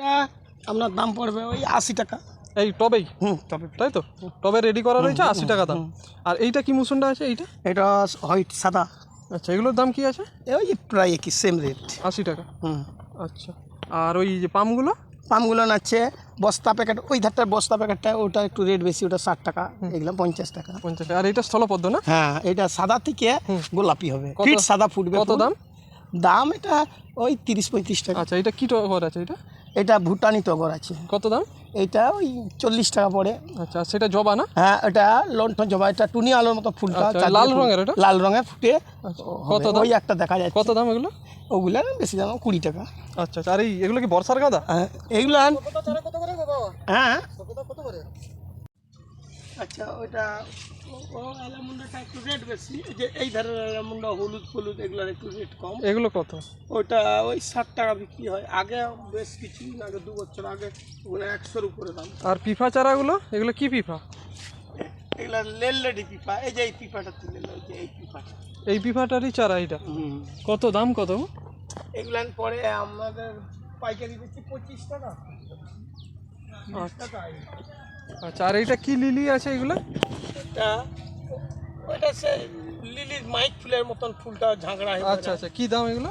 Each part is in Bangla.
এটা আপনার দাম পড়বে ওই আশি টাকা। এই টবেই? হুম তবে তাই তো? টবে রেডি করা রয়েছে আশি টাকা দাম। আর এইটা কি মুসুনটা আছে এইটা? এটা হোয়াইট সাদা। আচ্ছা এগুলোর দাম কি আছে? ওই প্রায় একই সেম রেট আশি টাকা। হুম। আচ্ছা আর ওই যে পামগুলো? পামগুলো নাচ্ছে বস্তা প্যাকেট ওই ধারটার বস্তা প্যাকেটটা ওটা একটু রেট বেশি ওটা ষাট টাকা এগুলো পঞ্চাশ টাকা। পঞ্চাশ টাকা। আর এইটা স্থলপদ্ম না? হ্যাঁ এটা সাদা থেকে গোলাপি হবে। সাদা ফুটবে কত দাম? দাম এটা ওই তিরিশ পঁয়ত্রিশ টাকা। আচ্ছা এটা কি টগর আছে এটা? এটা ভুটানি টগর আছে। কত দাম? এটা ওই চল্লিশ টাকা পড়ে। আচ্ছা সেটা জবা না? হ্যাঁ এটা লন্ঠন জবা এটা টুনি আলোর মতো ফুলটা আচ্ছা, লাল রঙের এটা? লাল রঙের ফুটে। আচ্ছা, কত দাম? ওই একটা দেখা যায় কত দাম এগুলো? ওগুলো বেশি দাম কুড়ি টাকা। আচ্ছা আচ্ছা আর এই এগুলো কি বর্ষার গাদা? হ্যাঁ, এইগুলো হ্যাঁ। আচ্ছা ওইটা ও- ও একটু রেট বেশি। এই যে এই ধারের অ্যালামুন্ডা হলুদ হলুদ এগুলোর একটু রেট কম। এগুলো কত? ওইটা ওই ষাট টাকা বিক্রি হয়। আগে বেশ কিছুদিন আগে দু বছর আগে ওগুলো একশোর উপরে দাম। আর পিফা চারাগুলো? এগুলো কি পিফা? এগুলো লেল লেডি পিপা এই যে এই পিপাটা তুলে ওই যে এই পিপাটা এই পিফাটারই চারা এটা কত দাম কত? এগুলো পরে আমাদের পাইকারি দিচ্ছি পঁচিশ টাকা। তিরিশ টাকা আচ্ছা আর এইটা কি লিলি আছে এগুলো? এটা ওইটা সে লিলির মাইক ফুলের মতন ফুলটা ঝাঁকড়া হয়ে আচ্ছা আচ্ছা কি দাম এগুলো?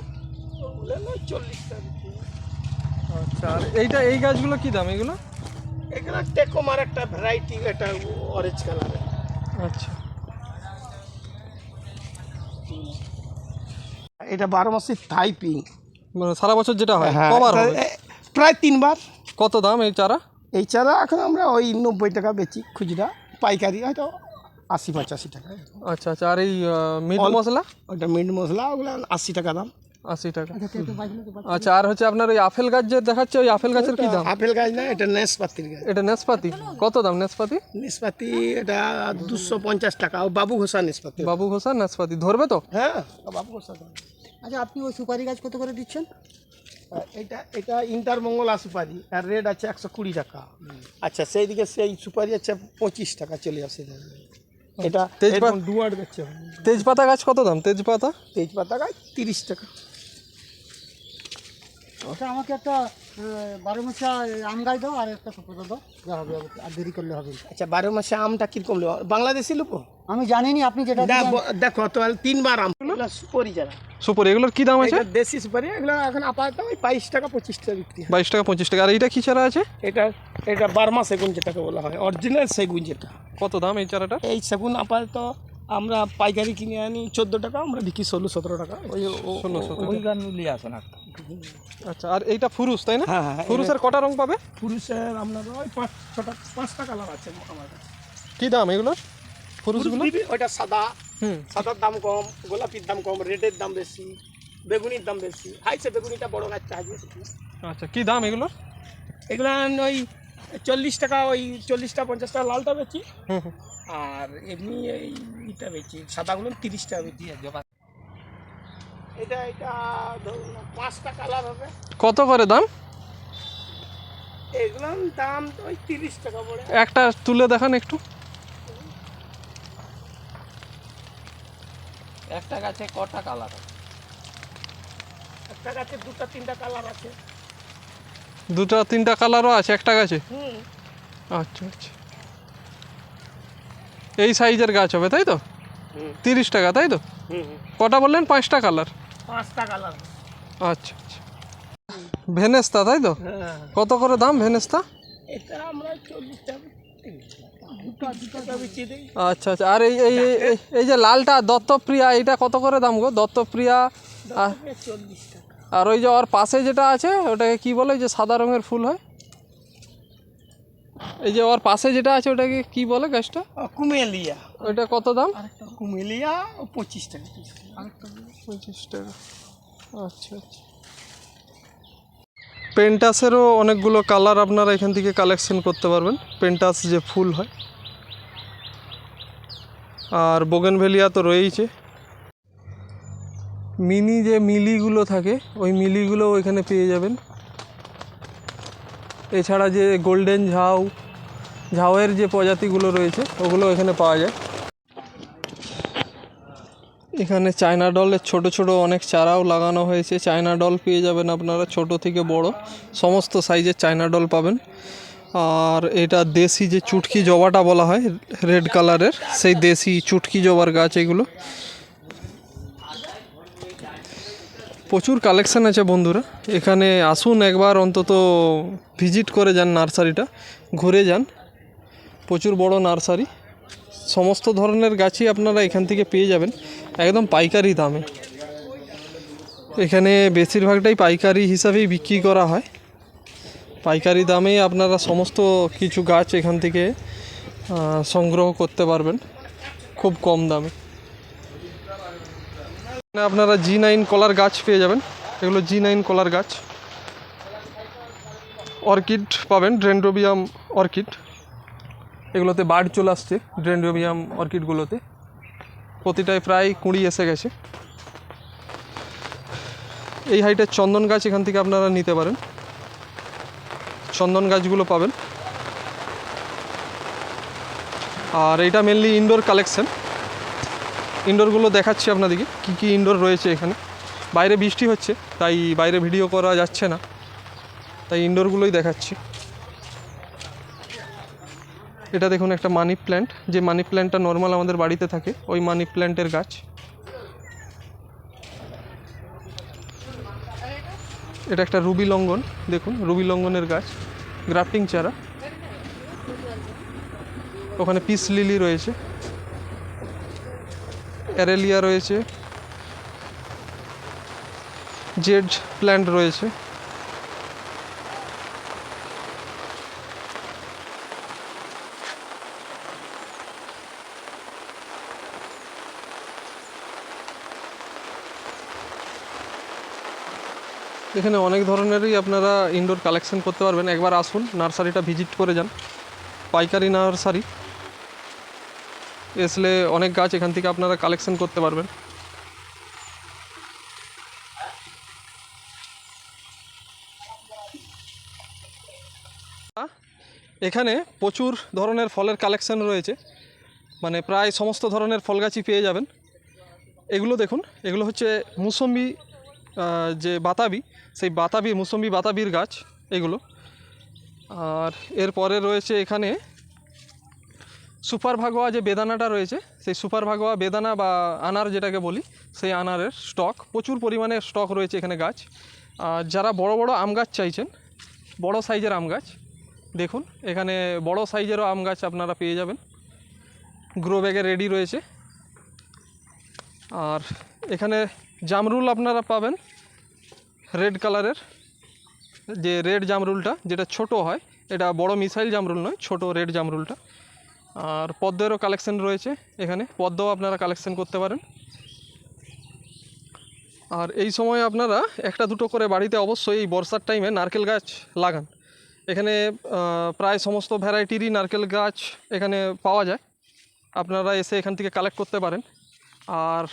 চল্লিশ টাকা আচ্ছা আর এইটা এই গাছগুলো কি দাম এগুলো? এখানে টেকোমার একটা ভ্যারাইটি এটা অরেঞ্জ কালারের আচ্ছা। এটা বারো মাসের থাই পিঙ্ক মানে সারা বছর যেটা হয় হ্যাঁ কবার প্রায় তিনবার। কত দাম এই চারা? এই চারা এখন আমরা ওই নব্বই টাকা বেচি খুচরা পাইকারি হয়তো আশি পঁচাশি টাকা। আচ্ছা আচ্ছা আর এই মিট মশলা? ওটা মিট মশলা ওগুলো আশি টাকা দাম। আশি টাকা। আচ্ছা আর হচ্ছে আপনার ওই আপেল গাছ যে দেখাচ্ছে ওই আপেল গাছের কি দাম? আপেল গাছ না এটা নেসপাতির গাছ। এটা নেসপাতি। কত দাম নেসপাতি? নেসপাতি এটা দুশো পঞ্চাশ টাকা ও বাবু ঘোষা নেসপাতি। বাবু ঘোষা নেসপাতি। ধরবে তো? হ্যাঁ বাবু ঘোষা আচ্ছা আপনি ওই সুপারি গাছ কত করে দিচ্ছেন? এটা এটা ইন্টার মঙ্গলা সুপারি আর রেট আছে একশো কুড়ি টাকা। আচ্ছা সেই দিকে সেই সুপারি আছে পঁচিশ টাকা চলে আসে। এটা তেজপাত- এরকম ডুয়ার তেজপাতা গাছ কত দাম? তেজপাতা? তেজপাতা গাছ তিরিশ টাকা। ওটা আমাকে একটা বারো মাসা আম গাছ দাও আর একটা সুপারি দাও। যা হবে আর দেরি করলে হবে আচ্ছা বারো মাসে আমটা কীরকম বাংলাদেশি লোক? আমি জানিনি আপনি যেটা। দেখো তো তিনবার আম সুপারি যারা। সুপারি এগুলোর কি দাম আছে? এটা দেশি সুপারি এগুলো এখন আপাতত ওই বাইশ টাকা পঁচিশ টাকা বিক্রি বাইশ টাকা পঁচিশ টাকা। আর এইটা কি চারা আছে? এটা এটা বারমা সেগুন যেটাকে বলা হয় অরিজিনাল সেগুন যেটা। কত দাম এই চারাটা? এই সেগুন আপাতত আমরা পাইকারি কিনে আনি চোদ্দ টাকা আমরা বিক্রি ষোলো সতেরো টাকা। ওই ষোলো ওই গান নিয়ে আসেন আচ্ছা আর এইটা ফুরুস তাই না? হ্যাঁ হ্যাঁ ফুরুসের কটা রং পাবে? পুরুষের আপনার ওই পাঁচ ছটা পাঁচটা কালার আছে আমার কাছে। কি দাম এগুলো ফুরুসগুলো ওইটা সাদা। সাদার দাম কম গোলাপির দাম কম রেডের দাম বেশি বেগুনির দাম বেশি। হাইছে বেগুনিটা বড় গাছটা হাইছে আচ্ছা কি দাম এগুলোর? এগুলো ওই চল্লিশ টাকা ওই চল্লিশটা পঞ্চাশ টাকা লালটা বেচি। আর এমনি এই ইটা বেচি সাদাগুলো তিরিশ টাকা বেচি এটা এটা ধরুন পাঁচটা কালার হবে। কত করে দাম? এগুলোর দাম ওই তিরিশ টাকা পড়ে। একটা তুলে দেখান একটু। একটা গাছে কটা কালার একটা গাছে দুটা তিনটা কালার আছে। দুটো তিনটা কালারও আছে একটা গাছে? হুম। আচ্ছা আচ্ছা। এই সাইজের গাছ হবে তাই তো? তিরিশ টাকা তাই তো? হুম হুম। কটা বললেন? পাঁচটা কালার? পাঁচটা কালার। আচ্ছা আচ্ছা। ভেনেস্তা তাই তো? হ্যাঁ। কত করে দাম ভেনেস্তা? এটা আমরা চল্লিশ টাকা আচ্ছা আচ্ছা। আর এই এই এই- যে লালটা দত্তপ্রিয়া এটা কত করে দাম গো? দত্তপ্রিয়া আর আর ওই যে ওর পাশে যেটা আছে ওটাকে কি বলে? যে সাদা রঙের ফুল হয়। এই যে ওর পাশে যেটা আছে ওটাকে কি বলে গাছটা? কুমেলিয়া। ওইটা কত দাম? কুমেলিয়া পঁচিশ টাকা পঁচিশ টাকা। আচ্ছা আচ্ছা। পেন্টাসেরও অনেকগুলো কালার আপনারা এখান থেকে কালেকশন করতে পারবেন। পেন্টাস যে ফুল হয়। আর বোগেনভেলিয়া তো রয়েইছে। মিনি যে মিলিগুলো থাকে, ওই মিলিগুলো এখানে পেয়ে যাবেন। এছাড়া যে গোল্ডেন ঝাউ, ঝাউয়ের যে প্রজাতিগুলো রয়েছে, ওগুলো এখানে পাওয়া যায়। এখানে চায়না ডলের ছোট ছোট অনেক চারাও লাগানো হয়েছে। চায়না ডল পেয়ে যাবেন আপনারা, ছোট থেকে বড়। সমস্ত সাইজের চায়না ডল পাবেন। আর এটা দেশি যে চুটকি জবাটা বলা হয় রেড কালারের সেই দেশি চুটকি জবার গাছ এগুলো। প্রচুর কালেকশান আছে বন্ধুরা। এখানে আসুন একবার, অন্তত ভিজিট করে যান নার্সারিটা, ঘুরে যান। প্রচুর বড় নার্সারি। সমস্ত ধরনের গাছই আপনারা এখান থেকে পেয়ে যাবেন, একদম পাইকারি দামে। এখানে বেশিরভাগটাই পাইকারি হিসাবেই বিক্রি করা হয়। পাইকারি দামেই আপনারা সমস্ত কিছু গাছ এখান থেকে সংগ্রহ করতে পারবেন, খুব কম দামে। আপনারা জি নাইন কলার গাছ পেয়ে যাবেন। এগুলো জি নাইন কলার গাছ। অর্কিড পাবেন ড্রেন্ড্রোবিয়াম অর্কিড। এগুলোতে বার্ড চলে আসছে ড্রেন্ড্রোবিয়াম অর্কিডগুলোতে। প্রতিটায় প্রায় কুঁড়ি এসে গেছে। এই হাইটের চন্দন গাছ এখান থেকে আপনারা নিতে পারেন। চন্দন গাছগুলো পাবেন। আর এটা মেনলি ইনডোর কালেকশন ইনডোরগুলো দেখাচ্ছি আপনাদেরকে, কী কী ইনডোর রয়েছে এখানে। বাইরে বৃষ্টি হচ্ছে, তাই বাইরে ভিডিও করা যাচ্ছে না। তাই ইনডোরগুলোই দেখাচ্ছি। এটা দেখুন একটা মানি প্ল্যান্ট যে মানি প্ল্যান্টটা নর্মাল আমাদের বাড়িতে থাকে, ওই মানি প্ল্যান্টের গাছ। এটা একটা রুবি লঙ্ঘন দেখুন, রুবি লঙ্ঘনের গাছ। গ্রাফটিং চারা ওখানে পিস লিলি রয়েছে। অ্যারেলিয়া রয়েছে। জেড প্ল্যান্ট রয়েছে। এখানে অনেক ধরনেরই আপনারা ইনডোর কালেকশন করতে পারবেন। একবার আসুন, নার্সারিটা ভিজিট করে যান। পাইকারি নার্সারি। এসলে অনেক গাছ এখান থেকে আপনারা কালেকশন করতে পারবেন। এখানে প্রচুর ধরনের ফলের কালেকশন রয়েছে। মানে প্রায় সমস্ত ধরনের ফল গাছই পেয়ে যাবেন। এগুলো দেখুন, এগুলো হচ্ছে মুসম্বি যে বাতাবি, সেই বাতাবি, মুসম্বি বাতাবির গাছ, এগুলো। আর এরপরে রয়েছে এখানে সুপার ভাগোয়া যে বেদানাটা রয়েছে, সেই সুপার ভাগোয়া বেদানা বা আনার যেটাকে বলি, সেই আনারের স্টক, প্রচুর পরিমাণে স্টক রয়েছে এখানে গাছ। আর যারা বড় বড় আম গাছ চাইছেন, বড় সাইজের আম গাছ, দেখুন, এখানে বড় সাইজেরও আম গাছ আপনারা পেয়ে যাবেন। গ্রো ব্যাগে রেডি রয়েছে। আর এখানে জামরুল আপনারা পাবেন। রেড কালারের যে রেড জামরুলটা, যেটা ছোট হয়, এটা বড় মিসাইল জামরুল নয়, ছোট রেড জামরুলটা। আর পদ্মেরও কালেকশন রয়েছে এখানে, পদ্মও আপনারা কালেকশন করতে পারেন। আর এই সময় আপনারা একটা দুটো করে বাড়িতে অবশ্যই এই বর্ষার টাইমে নারকেল গাছ লাগান। এখানে প্রায় সমস্ত ভ্যারাইটিরই নারকেল গাছ এখানে পাওয়া যায়। আপনারা এসে এখান থেকে কালেক্ট করতে পারেন। আর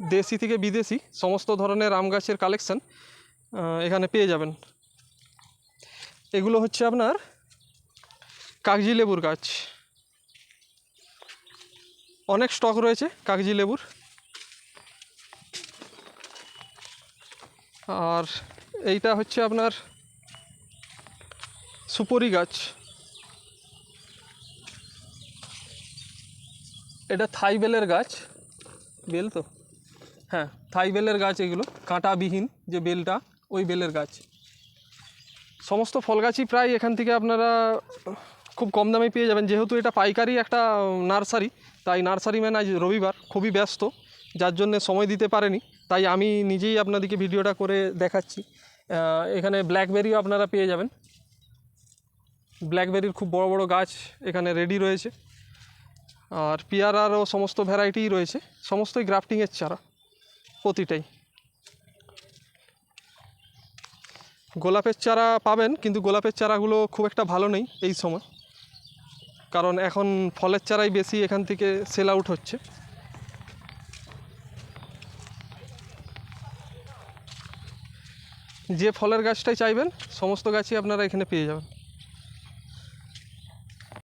দেশি থেকে বিদেশি, সমস্ত ধরনের আম গাছের কালেকশান এখানে পেয়ে যাবেন। এগুলো হচ্ছে আপনার কাগজি লেবুর গাছ। অনেক স্টক রয়েছে কাগজি লেবুর। আর এইটা হচ্ছে আপনার সুপরি গাছ। এটা থাই বেলের গাছ। বেল তো? হ্যাঁ থাই বেলের গাছ এগুলো, কাঁটাবিহীন যে বেলটা, ওই বেলের গাছ। সমস্ত ফল গাছই প্রায় এখান থেকে আপনারা খুব কম দামে পেয়ে যাবেন। যেহেতু এটা পাইকারি একটা নার্সারি, তাই নার্সারি ম্যান আজ রবিবার খুবই ব্যস্ত, যার জন্য সময় দিতে পারেনি। তাই আমি নিজেই আপনাদেরকে ভিডিওটা করে দেখাচ্ছি। এখানে ব্ল্যাকবেরিও আপনারা পেয়ে যাবেন। ব্ল্যাকবেরির খুব বড় বড় গাছ এখানে রেডি রয়েছে। আর পেয়ারারও সমস্ত ভ্যারাইটিই রয়েছে। সমস্তই গ্রাফটিংয়ের চারা। প্রতিটাই। গোলাপের চারা পাবেন, কিন্তু গোলাপের চারাগুলো খুব একটা ভালো নেই এই সময়। কারণ এখন ফলের চারাই বেশি এখান থেকে সেল আউট হচ্ছে। যে ফলের গাছটাই চাইবেন, সমস্ত গাছই আপনারা এখানে পেয়ে যাবেন।